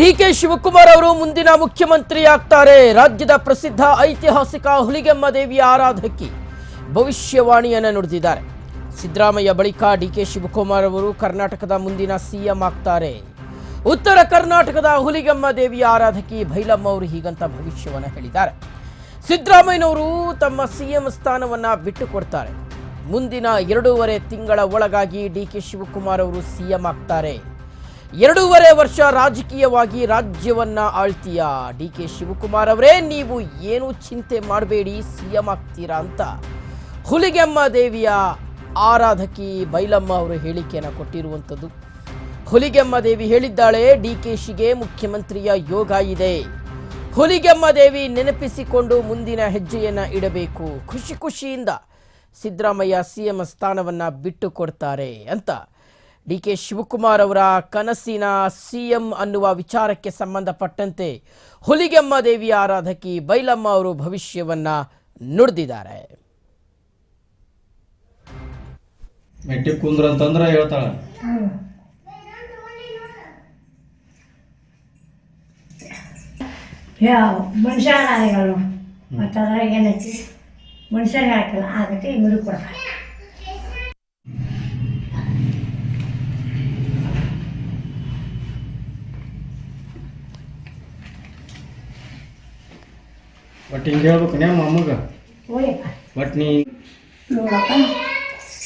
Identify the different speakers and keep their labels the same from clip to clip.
Speaker 1: DK Shivakumar ಅವರು ಮುಂದಿನ ಮುಖ್ಯಮಂತ್ರಿ ಆಗ್ತಾರೆ ರಾಜ್ಯದ ಪ್ರಸಿದ್ಧ ಐತಿಹಾಸಿಕ ಹುಲಿಗೆಮ್ಮ ದೇವಿಯ ಆರಾಧಕಿ ಭವಿಷ್ಯವಾಣಿಯನ್ನು ನುಡಿದಿದ್ದಾರೆ. ಸಿದ್ದರಾಮಯ್ಯ ಬಳಿಕ ಡಿಕೆ ಶಿವಕುಮಾರ್ ಅವರು ಕರ್ನಾಟಕದ ಮುಂದಿನ ಸಿಎಂ ಆಗ್ತಾರೆ. ಉತ್ತರ ಕರ್ನಾಟಕದ ಹುಲಿಗೆಮ್ಮ ದೇವಿಯ ಆರಾಧಕಿ ಭೈಲಮ್ಮ ಅವರು ಹೀಗಂತ ಭವಿಷ್ಯವನ್ನು ಹೇಳಿದ್ದಾರೆ. ಸಿದ್ದರಾಮಯ್ಯನವರು ತಮ್ಮ ಸಿಎಂ ಸ್ಥಾನವನ್ನು ಬಿಟ್ಟುಕೊಡ್ತಾರೆ. ಮುಂದಿನ ಎರಡೂವರೆ ತಿಂಗಳ ಒಳಗಾಗಿ ಡಿಕೆ ಶಿವಕುಮಾರ್ ಅವರು ಸಿಎಂ ಆಗ್ತಾರೆ. ಎರಡೂವರೆ ವರ್ಷ ರಾಜಕೀಯವಾಗಿ ರಾಜ್ಯವನ್ನ ಆಳ್ತೀಯಾ? ಡಿ ಕೆ ಶಿವಕುಮಾರ್ ಅವರೇ, ನೀವು ಏನು ಚಿಂತೆ ಮಾಡಬೇಡಿ, ಸಿಎಂ ಆಗ್ತೀರಾ ಅಂತ. ಹುಲಿಗೆಮ್ಮ ದೇವಿಯ ಆರಾಧಕಿ ಬೈಲಮ್ಮ ಅವರು ಹೇಳಿಕೆಯನ್ನು ಕೊಟ್ಟಿರುವಂಥದ್ದು. ಹುಲಿಗೆಮ್ಮ ದೇವಿ ಹೇಳಿದ್ದಾಳೆ, ಡಿ ಕೆ ಶಿಗೆ ಮುಖ್ಯಮಂತ್ರಿಯ ಯೋಗ ಇದೆ. ಹುಲಿಗೆಮ್ಮ ದೇವಿ ನೆನಪಿಸಿಕೊಂಡು ಮುಂದಿನ ಹೆಜ್ಜೆಯನ್ನ ಇಡಬೇಕು. ಖುಷಿ ಖುಷಿಯಿಂದ ಸಿದ್ದರಾಮಯ್ಯ ಸಿಎಂ ಸ್ಥಾನವನ್ನ ಬಿಟ್ಟು ಕೊಡ್ತಾರೆ ಅಂತ. ಡಿ ಕೆ ಶಿವಕುಮಾರ್ ಅವರ ಕನಸಿನ ಸಿಎಂ ಅನ್ನುವ ವಿಚಾರಕ್ಕೆ ಸಂಬಂಧಪಟ್ಟಂತೆ ಹುಲಿಗೆಮ್ಮ ದೇವಿಯ ಆರಾಧಕಿ ಬೈಲಮ್ಮ ಅವರು ಭವಿಷ್ಯವನ್ನ ನುಡಿದಿದ್ದಾರೆ.
Speaker 2: ಮೆಟ್ಟಿ ಕುಂದ್ರ ಅಂತಂದ್ರೆ ಹೇಳ್ತಾಳ.
Speaker 3: ಯಾವ ಮನುಷ್ಯ ಮನುಷ್ಯರಿಗೆ ಹಾಕಿಲ್ಲ ಆಗತ್ತೆ ಇವರು ಕೊಡ್ತಾರೆ.
Speaker 2: ಬಟ್ ಹಿಂಗೆ ಹೇಳ್ಬೇಕು ನಮ್ಮ ಅಮ್ಮಗ ಬಟ್ ನೀ
Speaker 3: ನೋಡಪ್ಪ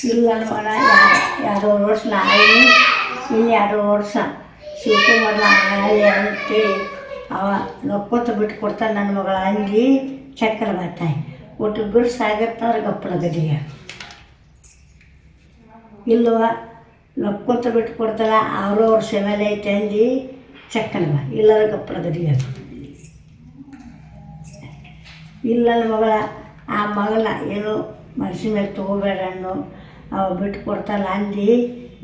Speaker 3: ಇಲ್ಲ ನೋಡ ಎರಡು ವರ್ಷ ನಾಯಿ ಇನ್ನು ಎರಡು ವರ್ಷ ಶಿವಕುಮಾರ್ ನಾಯಿ ಅಂತೇಳಿ ಅವ ನಕ್ಕೋತ ಬಿಟ್ಟು ಕೊಡ್ತಾನೆ ನನ್ನ ಮಗಳ ಅಂಗಿ ಚಕ್ರ ಬರ್ತಾಯಿ ಒಟ್ಟು ಬಿಡು ಸಾಗಿರ್ತಾರೆ ಗಪ್ಪಳ ಗದಿಗೆ. ಇಲ್ಲವ ನಕ್ಕೋತ ಬಿಟ್ಟು ಕೊಡ್ತಾರ ಆರು ವರ್ಷ ಮೇಲೆ ಐತೆ ಅಂದು ಚಕ್ಕನವ ಇಲ್ಲಾರ ಇಲ್ಲರ ಗಪ್ಪಳ ಗದಿಗೆ ಇಲ್ಲ ಮಗಳ ಆ ಮಗಳ ಏನು ಮನಸ್ಸಿನ ಮೇಲೆ ತೊಗೋಬೇಡ ಅನ್ನೋ. ಅವ ಬಿಟ್ಟು ಕೊಡ್ತಾರಲ್ಲ ಅಂದು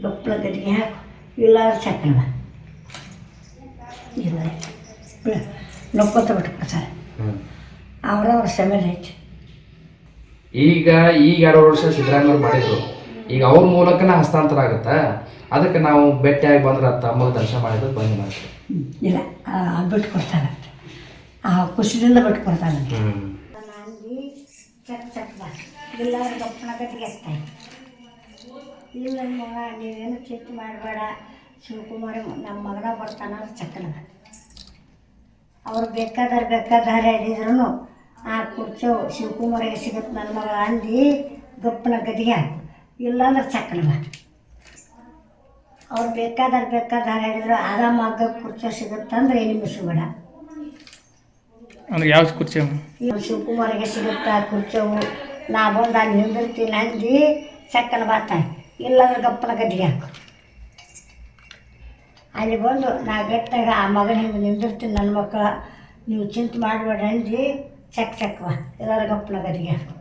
Speaker 3: ಗಪ್ಪಳ ಗದಿಗೆ ಹಾಕು. ಇಲ್ಲ ಚಕ್ಕನ ಬಾ ಇಲ್ಲ. ನಕ್ಕೋತ ಬಿಟ್ಟು ಕೊಡ್ತಾರೆ ಅವರವ್ರ ಸಮೇಲೆ ಐತೆ.
Speaker 4: ಈಗ ಈಗ ಎರಡು ವರ್ಷ ಸಿದ್ದರಾಮಯ್ಯ ಮಾಡಿದ್ರು. ಈಗ ಅವ್ರ ಮೂಲಕನ ಹಸ್ತಾಂತರ ಆಗುತ್ತಾ? ಅದಕ್ಕೆ ನಾವು ಭೇಟಿಯಾಗಿ ಬಂದ್ರೆ ತಮ್ಮ ದರ್ಶನ ಮಾಡಿದ್ರೆ ಬಂದು ಮಾಡ್ತೀವಿ.
Speaker 3: ಇಲ್ಲ ಬಿಟ್ಟು ಕೊಡ್ತಾನಂತೆ. ಆ
Speaker 4: ಖುಷಿಯಿಂದ
Speaker 3: ಅಂಗಿ ಚಕ್ ಚಕ್ ಬಾ. ಎಲ್ಲರೂ ಗಪ್ಪನ ಗಟ್ಟಿಗೆ ಹಾಕ್ತಾಯಿ ಇಲ್ಲ ನನ್ನ ಮಗ ನೀವೇನು ಚಿಂತೆ ಮಾಡಬೇಡ. ಶಿವಕುಮಾರ ನಮ್ಮ ಮಗನ ಬರ್ತಾನ ಚಕ್ಕನ ಅವ್ರು ಬೇಕಾದ್ರೆ ಬೇಕಾದಾರೆ ಹೇಳಿದ್ರು ಆ ಕುರ್ಚೋ ಶಿವಕುಮಾರಿಗೆ ಸಿಗುತ್ತೆ ನನ್ನ ಮಗ ಅಂದು ಗಪ್ಪನ ಗದಿಗೆ ಹಾಕು. ಇಲ್ಲಾಂದ್ರೆ ಚಕ್ಕನ ಬಾ ಅವ್ರು ಬೇಕಾದ್ರೆ ಬೇಕಾದಾರೆ ಹೇಳಿದ್ರು ಆರಾಮಾಗ ಕುರ್ಚೋ ಸಿಗುತ್ತಂದ್ರೆ ಏನು ಮಿಸ್ಬೇಡ
Speaker 2: ಅಂದ್ರೆ ಯಾವ ಕುರ್ಚಿ
Speaker 3: ಶಿವಕುಮಾರಿಗೆ ಸಿಗುತ್ತಾ ಕುರ್ಚವು ನಾ ಬಂದು ಅಲ್ಲಿ ನಿಂದಿರ್ತೀನಿ ಅಂದು ಚಕ್ಕನ ಬಾತ. ಇಲ್ಲಾಂದ್ರೆ ಗಪ್ಪನ ಗದ್ದಿಗೆ ಹಾಕು. ಅಲ್ಲಿ ಬಂದು ನಾ ಗಟ್ಟಾಗ ಆ ಮಗನ ಹಿಂಗೆ ನಿಂದಿರ್ತೀನಿ ನನ್ನ ಮಕ್ಕಳ. ನೀವು ಚಿಂತೆ ಮಾಡಬೇಡ ಅಂದು ಚಕ್ ಚಕ್ ಬಾ ಇಲ್ಲಾಂದ್ರೆ ಗಪ್ಪನ ಗದ್ದಿಗೆ ಹಾಕು.